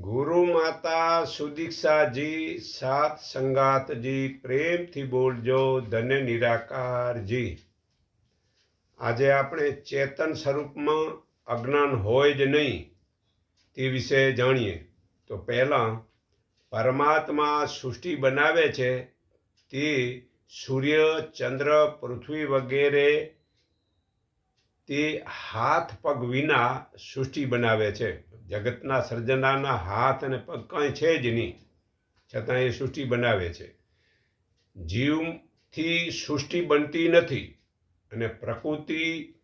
ગુરુ માતા સુદીક્ષાજી, સાત સંગાતજી, પ્રેમથી બોલજો, ધન્ય નિરાકારજી. આજે આપણે ચેતન સ્વરૂપમાં અજ્ઞાન હોય જ નહીં તે વિશે જાણીએ. તો પહેલાં પરમાત્મા સૃષ્ટિ બનાવે છે તે સૂર્ય, ચંદ્ર, પૃથ્વી વગેરે તે હાથ પગ વિના સૃષ્ટિ બનાવે છે. જગતના સર્જનાના હાથ અને પગ કંઈ છે જ નહીં. છતાં એ સૃષ્ટિ બનાવે છે. જીવથી સૃષ્ટિ બનતી નથી અને પ્રકૃતિ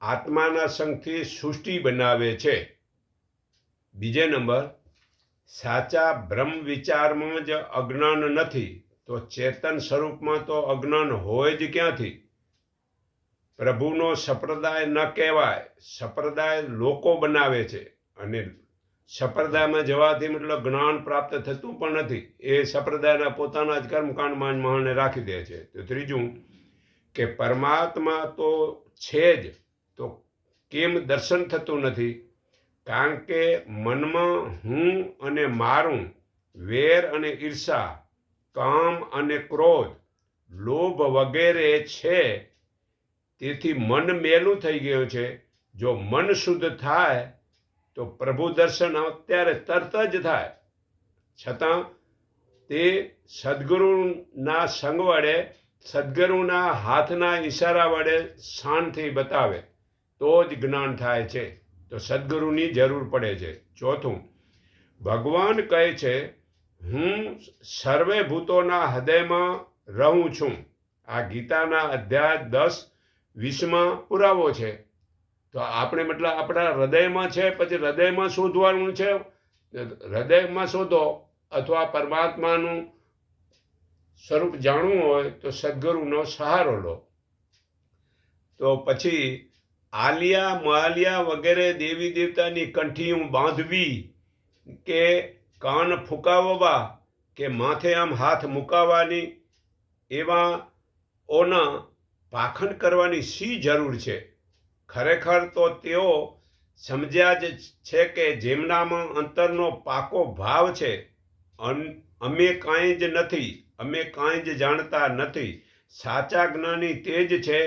આત્માના સંગથી સૃષ્ટિ બનાવે છે. બીજે નંબર, સાચા બ્રહ્મ વિચારમાં જ અજ્ઞાન નથી, તો ચેતન સ્વરૂપમાં તો અજ્ઞાન હોય જ ક્યાંથી? પ્રભુનો સંપ્રદાય ન કહેવાય, સંપ્રદાય લોકો બનાવે છે. અને સંપ્રદાયમાં જવાથી મતલબ જ્ઞાન પ્રાપ્ત થતું પણ નથી. એ સપ્રદાયના પોતાના જ કર્મકાંડ માન મહાને રાખી દે છે. તો ત્રીજું કે પરમાત્મા તો છે જ. તો કેમ દર્શન થતું નથી? કારણ કે મનમાં હું અને મારું વેર અને ઈર્ષા, કામ અને ક્રોધ, લોભ વગેરે છે. તેથી મન મેલું થઈ ગયું છે. જો મન શુદ્ધ થાય તો પ્રભુ દર્શન અત્યારે તરત જ થાય. છતાં તે સદગુરુના સંગ વડે, સદગુરુના હાથના ઈશારા વડે શાનથી બતાવે, તો જ જ્ઞાન થાય છે. તો સદગુરુની જરૂર પડે છે. ચોથું, ભગવાન કહે છે, હું સર્વે ભૂતોના હૃદયમાં રહું છું. આ ગીતાના અધ્યાય દસ, વીસમાં પુરાવો છે. તો આપણે મતલબ આપણા હૃદયમાં છે, પછી હૃદયમાં શોધવાનું છે. હૃદયમાં શોધો અથવા પરમાત્માનું સ્વરૂપ જાણવું હોય તો સદગુરુનો સહારો લો. તો પછી આલિયા માલિયા વગેરે દેવી દેવતાની કંઠીઓ બાંધવી કે કાન ફૂંકાવવા કે માથે આમ હાથ મુકાવવાની એવા ઓના પાખંડ કરવાની શી જરૂર છે? ખરેખર તો તેઓ સમજ્યા જ છે કે જેમનામાં અંતરનો પાકો ભાવ છે અમે કાંઈ જ નથી, અમે કાંઈ જ જાણતા નથી. સાચા જ્ઞાની તે જ છે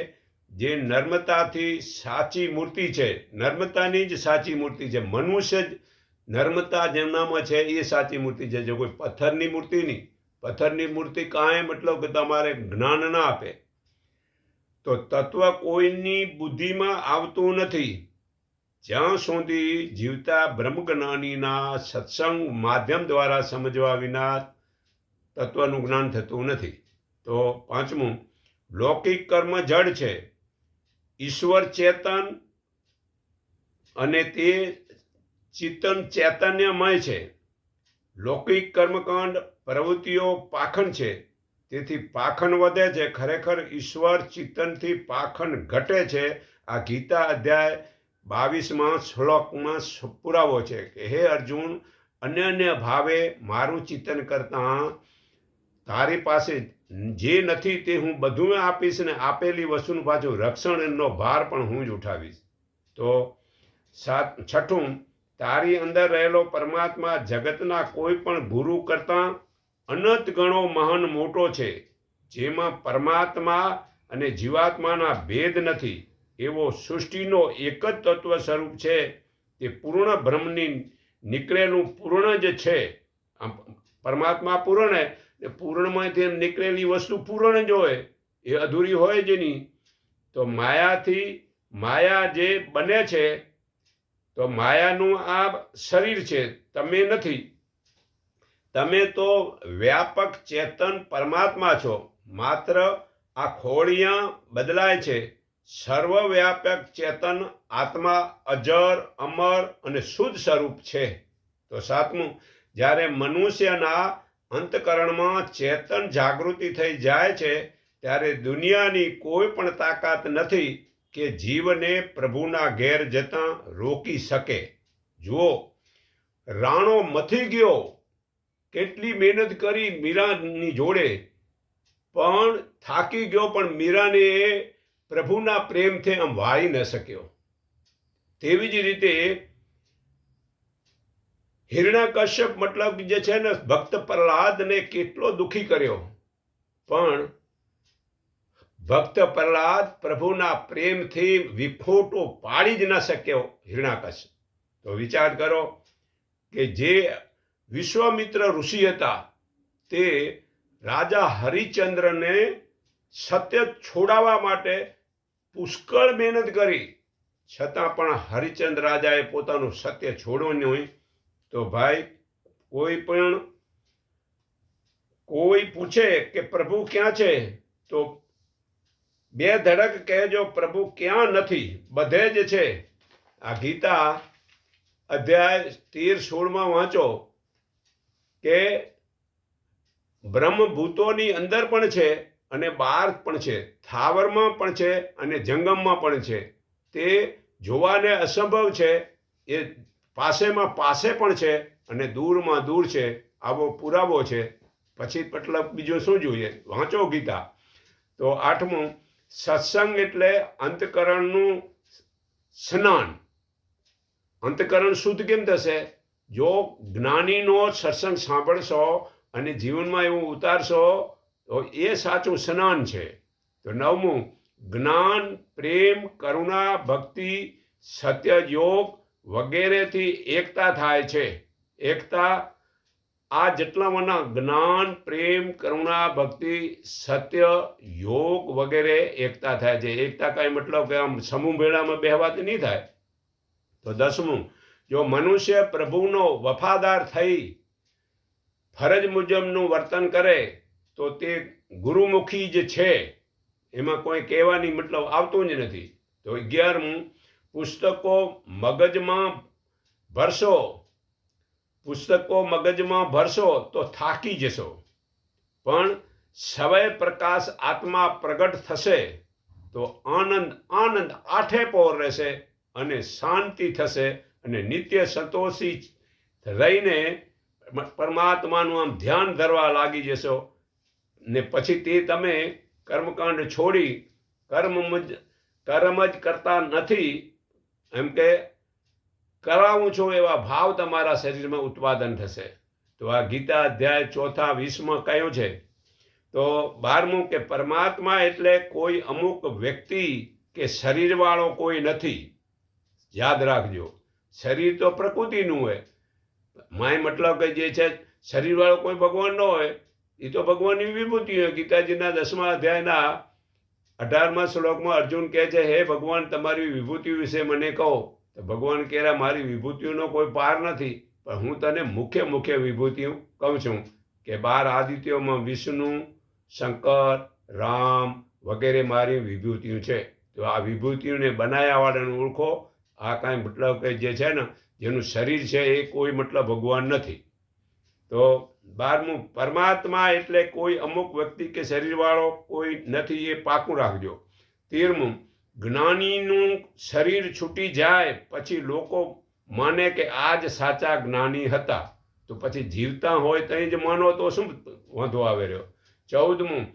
જે નર્મતાથી સાચી મૂર્તિ છે. નર્મતાની જ સાચી મૂર્તિ છે. મનુષ્ય જ નર્મતા જેમનામાં છે એ સાચી મૂર્તિ છે. જો કોઈ પથ્થરની મૂર્તિ નહીં, પથ્થરની મૂર્તિ કાંઈ મતલબ કે તમારે જ્ઞાન ના આપે. તો તત્વ કોઈની બુદ્ધિમાં આવતું નથી. જ્યાં સુધી જીવતા બ્રહ્મજ્ઞાનીના સત્સંગ માધ્યમ દ્વારા સમજવા વિના તત્વનું જ્ઞાન થતું નથી. તો પાંચમું, લૌકિક કર્મ જડ છે. ઈશ્વર ચેતન અને તે ચિતન ચૈતન્યમય છે. લૌકિક કર્મકાંડ પ્રવૃત્તિઓ પાખંડ છે. તેથી પાખન વધે છે. ખરેખર ઈશ્વર ચિંતનથી પાખન ઘટે છે. આ ગીતા અધ્યાય બાવીસમાં શ્લોકમાં પુરાવો છે કે, હે અર્જુન અન્ય અન્ય ભાવે મારું ચિંતન કરતાં તારી પાસે જે નથી તે હું બધું આપીશ ને આપેલી વસ્તુનું પાછું રક્ષણનો ભાર પણ હું જ ઉઠાવીશ. તો સાત, છઠ્ઠું, તારી અંદર રહેલો પરમાત્મા જગતના કોઈ પણ ગુરુ કરતાં અનંત ગણો મહાન મોટો છે, જેમાં પરમાત્મા અને જીવાત્માના ભેદ નથી, એવો સૃષ્ટિનો એક જ તત્વ સ્વરૂપ છે, તે પૂર્ણ બ્રહ્મની નીકળેલું પૂર્ણ જ છે. પરમાત્મા પૂર્ણ પૂર્ણમાંથી નીકળેલી વસ્તુ પૂર્ણ જ હોય, એ અધૂરી હોય જ નહીં. તો માયાથી માયા જે બને છે, તો માયાનું આ શરીર છે, તમે નથી. તમે તો વ્યાપક ચેતન પરમાત્મા છો. માત્ર આ ખોડિયા બદલાય છે. સર્વવ્યાપક ચેતન આત્મા અજર, અમર અને શુદ્ધ સ્વરૂપ છે. તો સાતમું, જ્યારે મનુષ્યના અંતકરણમાં ચેતન જાગૃતિ થઈ જાય છે, ત્યારે દુનિયાની કોઈ પણ તાકાત નથી કે જીવને પ્રભુના ઘેર જતાં રોકી શકે. જુઓ, રાણો મથી ગયો કેટલી મહેનત કરી મીરાની જોડે. પણ થાકી ગયો, પણ મીરાને એ પ્રભુના પ્રેમથી આમ વાળી ન શક્યો. તેવી જ રીતે હિરણ્યકશ્યપ મતલબ જે છે ને, ભક્ત પ્રહલાદને કેટલો દુખી કર્યો. પણ ભક્ત પ્રહલાદ પ્રભુના પ્રેમથી વિખોટો પાડી જ ન શક્યો હિરણાકશ્યપ. તો વિચાર કરો કે જે વિશ્વામિત્ર ઋષિ હતા. તે રાજા હરિચંદ્રને સત્ય છોડાવવા માટે પુષ્કળ મહેનત કરી. છતાં પણ હરિચંદ્ર રાજાએ પોતાનું સત્ય છોડ્યું નહીં. તો ભાઈ, કોઈ પણ, કોઈ પૂછે કે પ્રભુ ક્યાં છે, તો બે ધડક કહેજો, પ્રભુ ક્યાં નથી? બધે જ છે. આ ગીતા અધ્યાય તેર સોળમાં વાંચો. કે બ્રહ્મભૂતોની અંદર પણ છે અને બહાર પણ છે, થાવરમાં પણ છે અને જંગમમાં પણ છે. તે જોવાને અસંભવ છે, એ પાસેમાં પાસે પણ છે અને દૂરમાં દૂર છે, આવો પુરાવો છે. પછી મતલબ બીજું શું જોઈએ? વાંચો ગીતા. તો આઠમું, સત્સંગ એટલે અંતકરણનું સ્નાન. અંતકરણ શુદ્ધ કેમ થશે? જો જ્ઞાનીનો સત્સંગ સાંભળશો અને જીવનમાં એવું ઉતારશો, તો એ સાચું સ્નાન છે. તો નવમું, જ્ઞાન, પ્રેમ, કરુણા, ભક્તિ, સત્ય, યોગ વગેરેથી એકતા થાય છે. એકતા આ જેટલામાંના જ્ઞાન, પ્રેમ, કરુણા, ભક્તિ, સત્ય, યોગ વગેરે એકતા થાય છે. એકતા કાંઈ મતલબ કે આમ સમૂહ મેળામાં બેહવાથી નહીં થાય. તો દસમું જો મનુષ્ય પ્રભુનો વફાદાર થઈ ફરજ મુજબનું વર્તન કરે, તો તે ગુરુમુખી જ છે. એમાં કોઈ કહેવાની મતલબ આવતું જ નથી. તો અગિયારમું પુસ્તકો મગજમાં ભરશો. પુસ્તકો મગજમાં ભરશો તો થાકી જશો. પણ સવય પ્રકાશ આત્મા પ્રગટ થશે, તો આનંદ આનંદ આઠે પોર રહેશે અને શાંતિ થશે અને નિત્ય સંતોષી રહીને પરમાત્માનું આમ ધ્યાન ધરવા લાગી જશો. ને પછી તે તમે કર્મકાંડ છોડી કર્મ જ કર્મ જ કરતા નથી. એમ કે કરાવું છું એવા ભાવ તમારા શરીરમાં ઉત્પાદન થશે. તો આ ગીતા અધ્યાય ચોથા વીસમાં કયો છે, તો બારમું કે પરમાત્મા એટલે કોઈ અમુક વ્યક્તિ કે શરીરવાળો કોઈ નથી. યાદ રાખજો. શરીર તો પ્રકૃતિનું હોય. માય મતલબ કે જે છે, શરીરવાળો કોઈ ભગવાન ન હોય એ તો ભગવાનની વિભૂતિ હોય. ગીતાજીના દસમા અધ્યાયના અઢારમા શ્લોકમાં અર્જુન કહે છે, હે ભગવાન, તમારી વિભૂતિ વિશે મને કહો. તો ભગવાન કહેરા, મારી વિભૂતિઓનો કોઈ પાર નથી, પણ હું તને મુખ્ય મુખ્ય વિભૂતિઓ કહું છું કે બાર આદિત્યોમાં વિષ્ણુ, શંકર, રામ વગેરે મારી વિભૂતિઓ છે. તો આ વિભૂતિઓને બનાવ્યાવાળાને ઓળખો આ કાંઈ મતલબ કે જે છે ને, જેનું શરીર છે એ કોઈ મતલબ ભગવાન નથી. તો બારમું, પરમાત્મા એટલે કોઈ અમુક વ્યક્તિ કે શરીરવાળો કોઈ નથી, એ પાકું રાખજો. તેરમું, જ્ઞાનીનું શરીર છૂટી જાય, પછી લોકો માને કે આ જ સાચા જ્ઞાની હતા. તો પછી જીવતા હોય ત્યાં જ માનો, તો શું વાંધો આવે રહ્યો? ચૌદમું,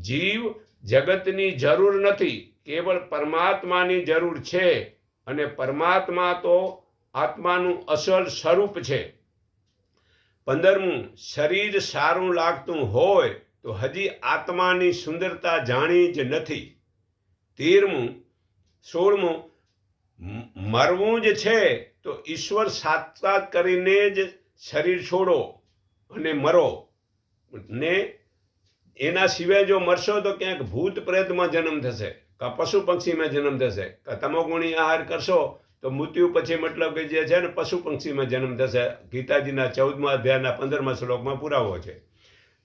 જીવ જગતની જરૂર નથી, કેવળ પરમાત્માની જરૂર છે. અને પરમાત્મા તો આત્માનું અસલ સ્વરૂપ છે. પંદરમું, શરીર સારું લાગતું હોય તો હજી આત્માની સુંદરતા જાણી જ નથી. તેરમું, સોળમું મરવું જ છે તો ઈશ્વર સાક્ષાત કરીને જ શરીર છોડો અને મરો. ને એના સિવાય જો મરશો તો ક્યાંક ભૂત પ્રેતમાં જન્મ થશે. કા પશુ પક્ષીમાં જન્મ થશે? કા તમોગુણી આહાર કરશો, તો મૃત્યુ પછી મતલબ કે જે છે ને, પશુ પક્ષીમાં જન્મ થશે. ગીતાજીના ચૌદમા અધ્યાયના પંદરમા શ્લોકમાં પુરાવો છે.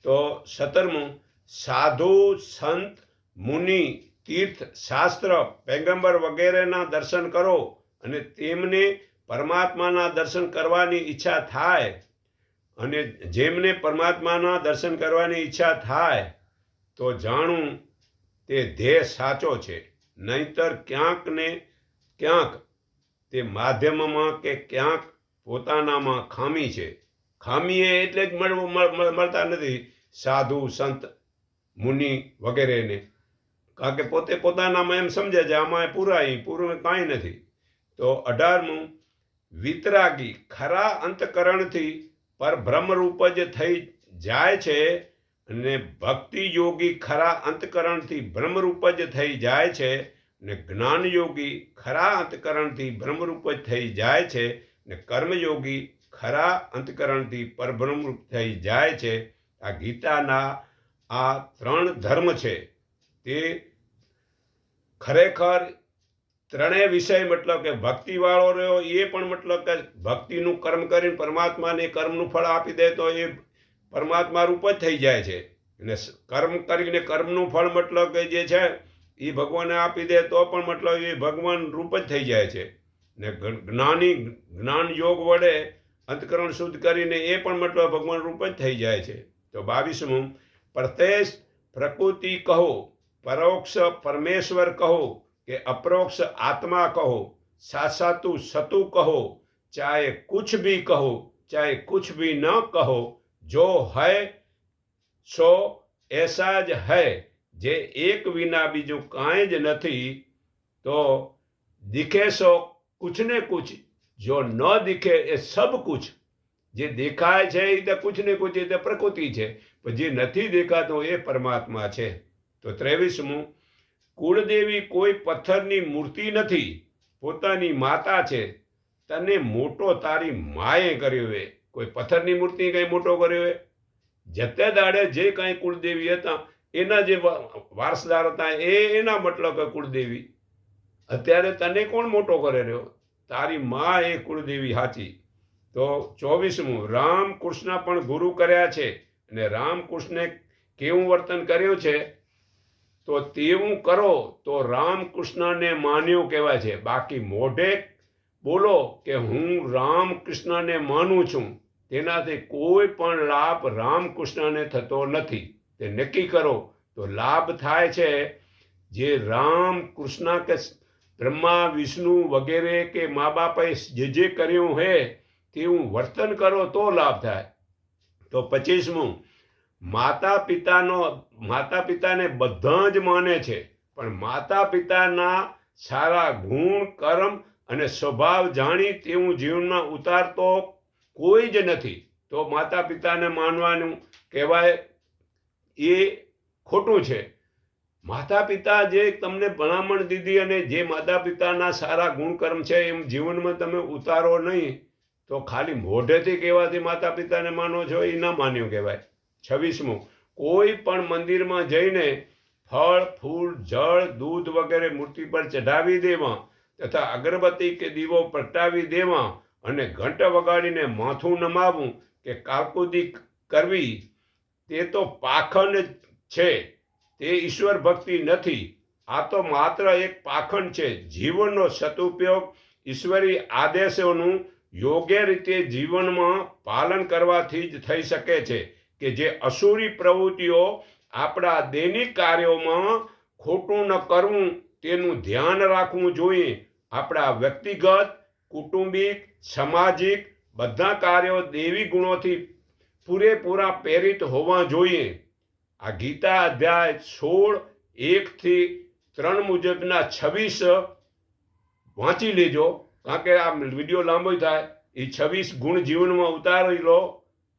તો સત્તરમું, સાધુ, સંત, મુનિ, તીર્થ, શાસ્ત્ર, પેગંબર વગેરેના દર્શન કરો અને તેમને પરમાત્માના દર્શન કરવાની ઈચ્છા થાય. અને જેમને પરમાત્માના દર્શન કરવાની ઈચ્છા થાય, તો જાણું તે ધ્યેય સાચો છે. નહીતર ક્યાંક ને ક્યાંક તે માધ્યમમાં કે ક્યાંક પોતાનામાં ખામી છે. ખામી એ એટલે જ મળવું મળ- મળ- મળતા નથી. સાધુ, સંત, મુનિ વગેરેને કારણ કે પોતે પોતાનામાં એમ સમજે છે, આમાં પૂરાય પૂરું કાંઈ નથી. તો અઢારમું, વિતરાગી ખરા અંતકરણથી પરબ્રહ્મરૂપ જ થઈ જાય છે અને ભક્તિ યોગી ખરા અંતકરણથી બ્રહ્મરૂપ જ થઈ જાય છે ને જ્ઞાન યોગી ખરા અંતકરણથી બ્રહ્મરૂપ જ થઈ જાય છે ને કર્મયોગી ખરા અંતકરણથી પરબ્રહ્મરૂપ થઈ જાય છે. આ ગીતાના આ ત્રણ ધર્મ છે. તે ખરેખર ત્રણેય વિષય મતલબ કે ભક્તિવાળો રહ્યો, એ પણ મતલબ કે ભક્તિનું કર્મ કરીને પરમાત્માને કર્મનું ફળ આપી દે તો એ પરમાત્મા રૂપ જ થઈ જાય છે. અને કર્મ કરીને કર્મનું ફળ મતલબ કે જે છે, એ ભગવાને આપી દે તો પણ મતલબ એ ભગવાન રૂપ જ થઈ જાય છે. ને જ્ઞાની, જ્ઞાન યોગ વડે અંતકરણ શુદ્ધ કરીને એ પણ મતલબ ભગવાન રૂપ જ થઈ જાય છે. તો બાવીસમું પ્રત્યેશ પ્રકૃતિ કહો, પરોક્ષ પરમેશ્વર કહો કે અપરોક્ષ આત્મા કહો, સાસાતું સતુ કહો, ચાહે કુછ ભી કહો, ચાહે કુછ ભી ન કહો જો હૈ સો એસા જ હૈ. જે એક વિના બીજું કાંઈ જ નથી, તો દિખે સો કુછ ને કુછ. જો ન દિખે એ સબ કુછ. જે દેખાય છે એ તો કુછ ને કુછ એ તો પ્રકૃતિ છે. પણ જે નથી દેખાતું એ પરમાત્મા છે. તો ત્રેવીસમું, કુળદેવી કોઈ પથ્થરની મૂર્તિ નથી. પોતાની માતા છે. તને મોટો તારી માએ કર્યો એ કોઈ પથ્થરની મૂર્તિ કંઈ મોટો કર્યો એ જતે દાડે જે કાંઈ કુળદેવી હતા, એના જે વારસદાર હતા, એ એના મતલબ કુળદેવી. અત્યારે તને કોણ મોટો કરે રહ્યો? તારી મા એ કુળદેવી હાચી. તો ચોવીસમું રામ કૃષ્ણ પણ ગુરુ કર્યા છે અને રામ કૃષ્ણે કેવું વર્તન કર્યું છે? તો તેવું કરો, તો રામકૃષ્ણને માન્યું કહેવાય છે. બાકી મોઢે બોલો કે હું રામકૃષ્ણને માનું છું. તેનાથી કોઈ પણ લાભ રામકૃષ્ણને થતો નથી. તે નક્કી કરો. તો લાભ થાય છે જે રામ કૃષ્ણ કે બ્રહ્મા, વિષ્ણુ વગેરે કે મા બાપે જે જે કર્યું હે તેવું વર્તન કરો તો લાભ થાય. તો પચીસમું માતા પિતાનો માતા પિતાને બધા જ માને છે. પણ માતા પિતાના સારા ગુણ, કર્મ અને સ્વભાવ જાણી તેવું જીવનમાં ઉતારતો કોઈ જ નથી. તો માતા પિતાને માનવાનું કહેવાય એ ખોટું છે. માતા પિતા જે તમને ભલામણ દીધી અને જે માતા પિતાના સારા ગુણકર્મ છે એમ જીવનમાં તમે ઉતારો નહીં, તો ખાલી મોઢેથી કહેવાથી માતા પિતાને માનો છો એ ના માન્યું કહેવાય. છવ્વીસમું, કોઈ પણ મંદિરમાં જઈને ફળ, ફૂલ, જળ, દૂધ વગેરે મૂર્તિ પર ચઢાવી દેવા તથા અગરબત્તી કે દીવો પ્રગટાવી દેવા અને ઘંટ વગાડીને માથું નમાવું કે કાકુદી કરવી, તે તો પાખંડ છે. તે ઈશ્વર ભક્તિ નથી. આ તો માત્ર એક પાખંડ છે. જીવનનો સદુપયોગ ઈશ્વરી આદેશોનું યોગ્ય રીતે જીવનમાં પાલન કરવાથી જ થઈ શકે છે કે જે અસુરી પ્રવૃત્તિઓ આપણા દૈનિક કાર્યોમાં ખોટું ન કરવું તેનું ધ્યાન રાખવું જોઈએ. આપણા વ્યક્તિગત, કુટુંબિક, સામાજિક બધા કાર્યો દેવી ગુણોથી પૂરેપૂરા પ્રેરિત હોવા જોઈએ. આ ગીતા અધ્યાય સોળ એકથી ત્રણ મુજબના છવ્વીસ વાંચી લેજો, કારણ કે આ વીડિયો લાંબો થાય. એ છવ્વીસ ગુણ જીવનમાં ઉતારી લો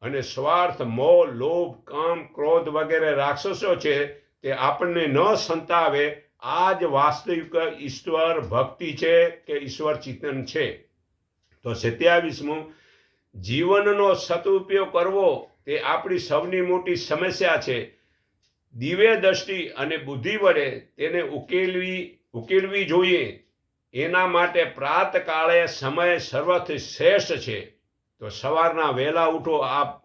અને સ્વાર્થ, મોહ, લોભ, કામ, ક્રોધ વગેરે રાક્ષસો છે તે આપણને ન સંતાવે આ જ વાસ્તવિક ઈશ્વર ભક્તિ છે કે ઈશ્વર ચિંતન છે? તો સત્યાવીસમું, જીવનનો સદુપયોગ કરવો તે આપણી સૌની મોટી સમસ્યા છે. દિવ્ય દ્રષ્ટિ અને બુદ્ધિ વડે તેને ઉકેલવી ઉકેલવી જોઈએ. એના માટે પ્રાતકાળે સમય સર્વથી શ્રેષ્ઠ છે. તો સવારના વહેલા ઉઠો, આપ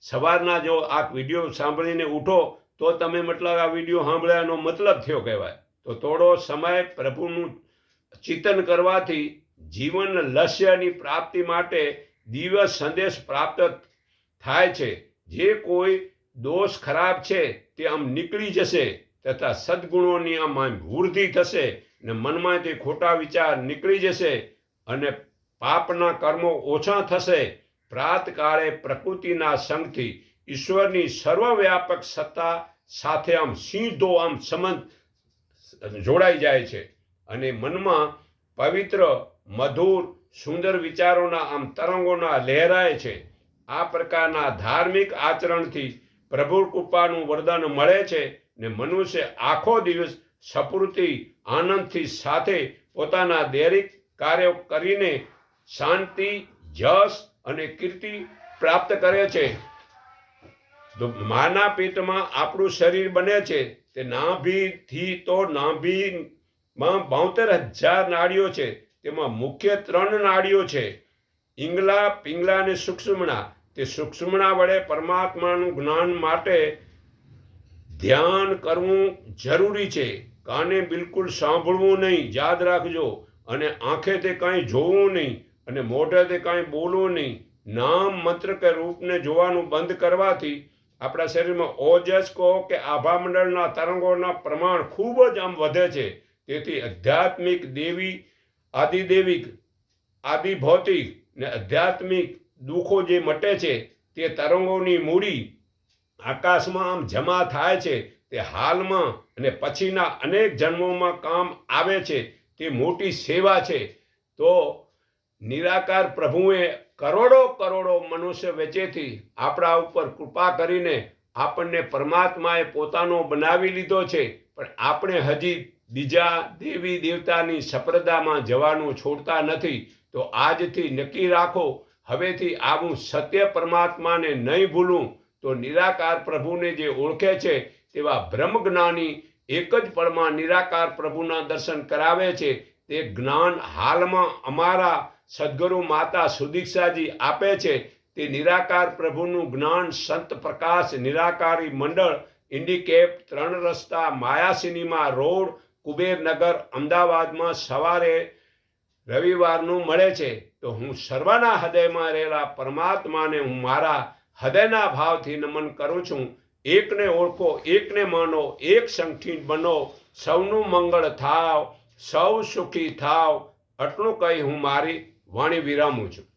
સવારના જો આપ વીડિયો સાંભળીને ઉઠો, તો તમે મતલબ આ વીડિયો સાંભળ્યાનો મતલબ થયો કહેવાય. તો થોડો સમય પ્રભુનું ચિંતન કરવાથી જીવન લક્ષ્યની પ્રાપ્તિ માટે દિવસ સંદેશ પ્રાપ્ત થાય છે. જે કોઈ દોષ ખરાબ છે તે આમ નીકળી જશે તથા સદગુણોની આમ વૃદ્ધિ થશે ને મનમાંથી ખોટા વિચાર નીકળી જશે અને પાપના કર્મો ઓછા થશે. પ્રાતકાળે પ્રકૃતિના સંગથી ઈશ્વરની સર્વવ્યાપક સત્તા સાથે આમ સીધો આમ સંબંધ જોડાઈ જાય છે. અને મનમાં પવિત્ર, મધુર, સુંદર વિચારોના આમ તરંગોના લહેરાય છે. આ પ્રકારના ધાર્મિક આચરણથી પ્રભુ કૃપાનું વરદાન મળે છે ને મનુષ્ય આખો દિવસ સપૂર્તિ, આનંદથી સાથે પોતાના દૈનિક કાર્યો કરીને શાંતિ, જસ અને કીર્તિ પ્રાપ્ત કરે છે. માના પેટમાં આપણું શરીર બને છે. તે નાભીથી તો નાભીમાં બોતેર હજાર નાડીઓ છે. તેમાં મુખ્ય ત્રણ નાડીઓ છે. ઇંગલા પિંગલા અને સૂક્ષ્મણા. તે સૂક્ષ્મણા વડે પરમાત્માનું જ્ઞાન માટે ધ્યાન કરવું જરૂરી છે. કાને બિલકુલ સાંભળવું નહીં, યાદ રાખજો. અને આંખે તે કાંઈ જોવું નહીં અને મોઢે તે કાંઈ બોલવું નહીં. નામ મંત્ર કે રૂપને જોવાનું બંધ કરવાથી આપણા શરીરમાં ઓજસ કહો કે આભામંડળના તરંગોના પ્રમાણ ખૂબ જ આમ વધે છે. તેથી આધ્યાત્મિક દેવી, આદિદેવિક, આદિભૌતિક ને આધ્યાત્મિક દુઃખો જે મટે છે, તે તરંગોની મૂડી આકાશમાં આમ જમા થાય છે. તે હાલમાં અને પછીના અનેક જન્મોમાં કામ આવે છે. તે મોટી સેવા છે. તો નિરાકાર પ્રભુએ કરોડો કરોડો મનુષ્ય વેચેથી આપણા ઉપર કૃપા કરીને આપણને પરમાત્માએ પોતાનો બનાવી લીધો છે. પણ આપણે હજી બીજા દેવી દેવતાની સપ્રદામાં જવાનું છોડતા નથી. તો આજથી નક્કી રાખો, હવેથી આવું સત્ય પરમાત્માને નહીં ભૂલું તો નિરાકાર પ્રભુને જે ઓળખે છે તેવા બ્રહ્મજ્ઞાની એક જ પળમાં નિરાકાર પ્રભુના દર્શન કરાવે છે. તે જ્ઞાન હાલમાં અમારા સદગુરુ માતા સુદીક્ષાજી આપે છે તે નિરાકાર પ્રભુનું જ્ઞાન સંત પ્રકાશ નિરાકારી મંડળ ઇન્ડિકેપ ત્રણ રસ્તા માયા સિનેમા રોડ કુબેરનગર અમદાવાદમાં સવારે રવિવારનું મળે છે. તો હું સર્વના હૃદયમાં રહેલા પરમાત્માને હું મારા હૃદયના ભાવથી નમન કરું છું. એકને ઓળખો, એકને માનો, એક સંગઠિત બનો. સૌનું મંગળ થાવ, સૌ સુખી થાવ. આટલું કહી હું મારી વાણી વિરામું છું.